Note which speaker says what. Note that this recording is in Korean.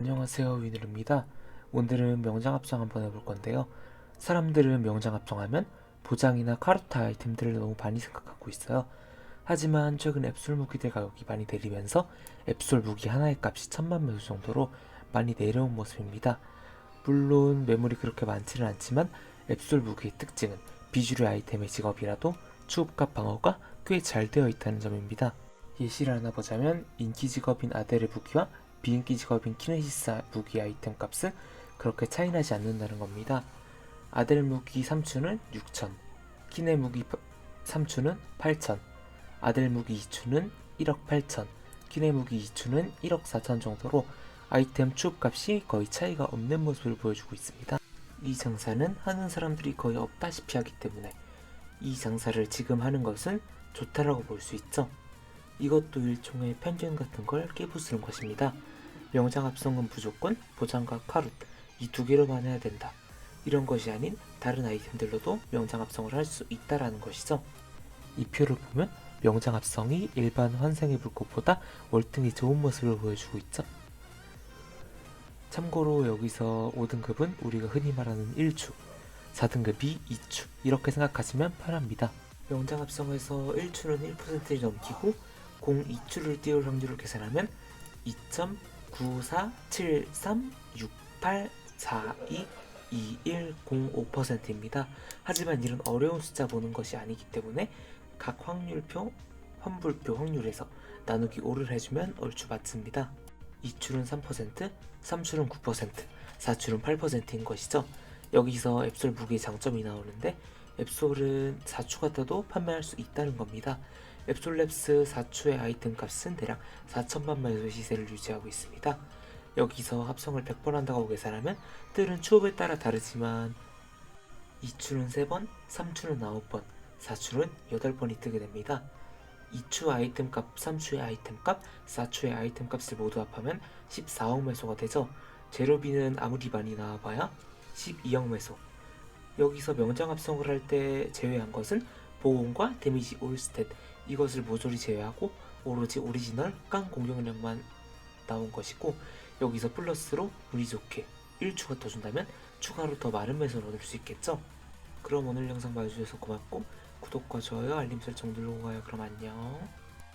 Speaker 1: 안녕하세요 위늘입니다. 오늘은 명장 합성 한번 해볼 건데요. 사람들은 명장 합성하면 보장이나 카르타 아이템들을 너무 많이 생각하고 있어요. 하지만 최근 앱솔 무기들 가격이 많이 내리면서 앱솔 무기 하나의 값이 천만 매수 정도로 많이 내려온 모습입니다. 물론 매물이 그렇게 많지는 않지만 앱솔 무기의 특징은 비주류 아이템의 직업이라도 추업값 방어가 꽤 잘 되어 있다는 점입니다. 예시를 하나 보자면 인기 직업인 아델의 무기와 비인기 직업인 키네시스 무기 아이템 값은 그렇게 차이나지 않는다는 겁니다. 아델 무기 3추는 6천, 키네 무기 3추는 8천, 아델 무기 2추는 1억 8천, 키네 무기 2추는 1억 4천 정도로 아이템 추업 값이 거의 차이가 없는 모습을 보여주고 있습니다. 이 장사는 하는 사람들이 거의 없다시피 하기 때문에 이 장사를 지금 하는 것은 좋다라고 볼 수 있죠. 이것도 일종의 편견 같은 걸 깨부수는 것입니다. 명장 합성은 무조건 보장과 카룻 이 두 개로만 해야 된다. 이런 것이 아닌 다른 아이템들로도 명장 합성을 할 수 있다라는 것이죠. 이 표를 보면 명장 합성이 일반 환생의 불꽃보다 월등히 좋은 모습을 보여주고 있죠. 참고로 여기서 5등급은 우리가 흔히 말하는 1추, 4등급이 2추 이렇게 생각하시면 편합니다. 명장 합성에서 1추는 1%를 넘기고 02추를 띄울 확률을 계산하면 2.947368422105%입니다. 하지만 이런 어려운 숫자 보는 것이 아니기 때문에 각 확률표, 환불표 확률에서 나누기 5를 해주면 얼추 맞습니다. 2출은 3%, 3출은 9%, 4출은 8%인 것이죠. 여기서 앱솔 무기의 장점이 나오는데 앱솔은 4추 같아도 판매할 수 있다는 겁니다. 앱솔랩스 4추의 아이템 값은 대략 4천만 매수 시세를 유지하고 있습니다. 여기서 합성을 100번 한다고 계산하면 뜰은 추업에 따라 다르지만 2추는 3번, 3추는 9번, 4추는 8번이 뜨게 됩니다. 2추 아이템 값, 3추의 아이템 값, 4추의 아이템 값을 모두 합하면 14억 매소가 되죠. 제로비는 아무리 많이 나와봐야 12억 매소. 여기서 명장 합성을 할 때 제외한 것은 보온과 데미지 올스탯 이것을 모조리 제외하고 오로지 오리지널 깡 공격력만 나온 것이고 여기서 플러스로 운이 좋게 1추가 더 준다면 추가로 더 많은 매수를 얻을 수 있겠죠? 그럼 오늘 영상 봐주셔서 고맙고 구독과 좋아요 알림 설정 누르고 가요 그럼 안녕